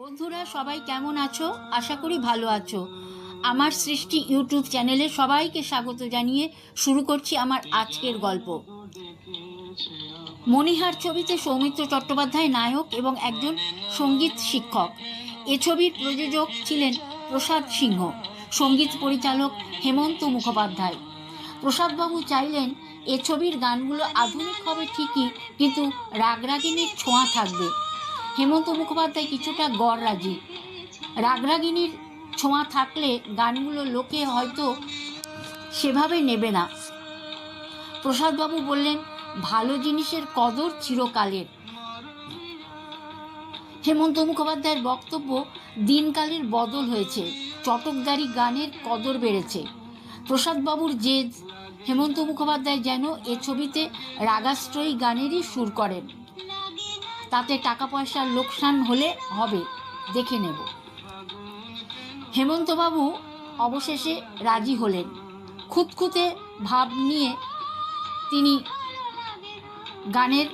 বন্ধুরা, সবাই কেমন আছো? আশা করি ভালো আছো। আমার সৃষ্টি ইউটিউব চ্যানেলে সবাইকে স্বাগত জানিয়ে শুরু করছি আমার আজকের গল্প। মণিহার ছবিতে সৌমিত্র চট্টোপাধ্যায় নায়ক এবং একজন সংগীত শিক্ষক। এ ছবির প্রযোজক ছিলেন প্রসাদ সিংহ, সংগীত পরিচালক হেমন্ত মুখোপাধ্যায়। প্রসাদবাবু চাইলেন এ ছবির গানগুলো আধুনিক হবে ঠিকই, কিন্তু রাগরাগিনীর ছোঁয়া থাকবে। হেমন্ত মুখোপাধ্যায় কিছুটা গড় রাজি। রাগরাগিনীর ছোঁয়া থাকলে গানগুলো লোকে হয়তো সেভাবে নেবে না। প্রসাদবাবু বললেন, ভালো জিনিসের কদর চিরকালের। হেমন্ত মুখোপাধ্যায়ের বক্তব্য দিনকালের বদল হয়েছে। চটকদারি গানের কদর বেড়েছে। প্রসাদবাবুর জেদ, হেমন্ত মুখোপাধ্যায় যেন এ ছবিতে রাগাশ্রয়ী গানেরই সুর করেন। তাতে টাকা পয়সার লোকসান হলে হবে, দেখে নেব। হেমন্তবাবু অবশেষে রাজি হলেন। খুঁতখুঁতে ভাব নিয়ে তিনি গানের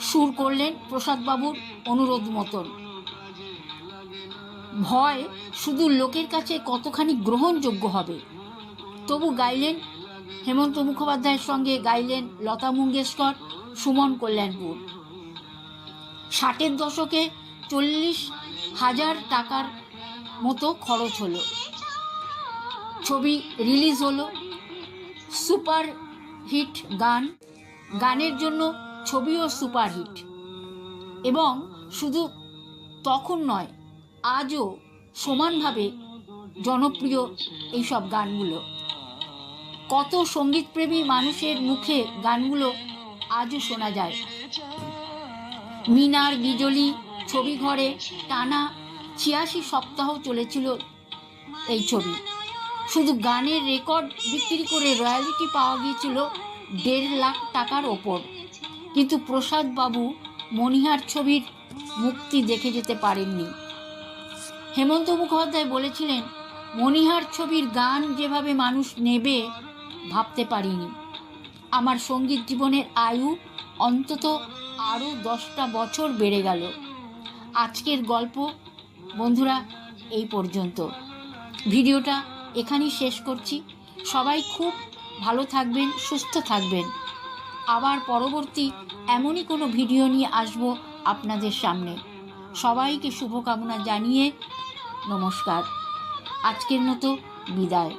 সুর করলেন প্রসাদবাবুর অনুরোধ মতন। ভয় শুধু লোকের কাছে কতখানি গ্রহণযোগ্য হবে? তবু গাইলেন হেমন্ত মুখোপাধ্যায়ের সঙ্গে গাইলেন লতা মঙ্গেশকর, সুমন কল্যাণপুর। ষাটের দশকে চল্লিশ হাজার টাকার মতো খরচ হলো। ছবি রিলিজ হলো। সুপার হিট গান। গানের জন্য ছবিও সুপারহিট এবং শুধু তখন নয়, আজও সমানভাবে জনপ্রিয় এইসব গানগুলো। কত সঙ্গীতপ্রেমী মানুষের মুখে গানগুলো আজও শোনা যায়। মিনার বিজলি ছবি ঘরে টানা ছিয়াশি সপ্তাহ চলেছিল এই ছবি। শুধু গানের রেকর্ড বিক্রি করে রয়্যালিটি পাওয়া গিয়েছিল দেড় লাখ টাকার ওপর। কিন্তু প্রসাদ বাবু মণিহার ছবির মুক্তি দেখে যেতে পারেননি। হেমন্ত মুখোপাধ্যায় বলেছিলেন, মণিহার ছবির গান যেভাবে মানুষ নেবে, ভাবতে পারিনি। আমার সংগীত জীবনের আয়ু অন্তত আরও দশটা বছর বেড়ে গেল। আজকের গল্প, বন্ধুরা, এই পর্যন্ত। ভিডিওটা এখানেই শেষ করছি। সবাই খুব ভালো থাকবেন, সুস্থ থাকবেন। আবার পরবর্তী এমনই কোনো ভিডিও নিয়ে আসব আপনাদের সামনে। সবাইকে শুভকামনা জানিয়ে নমস্কার। আজকের মতো বিদায়।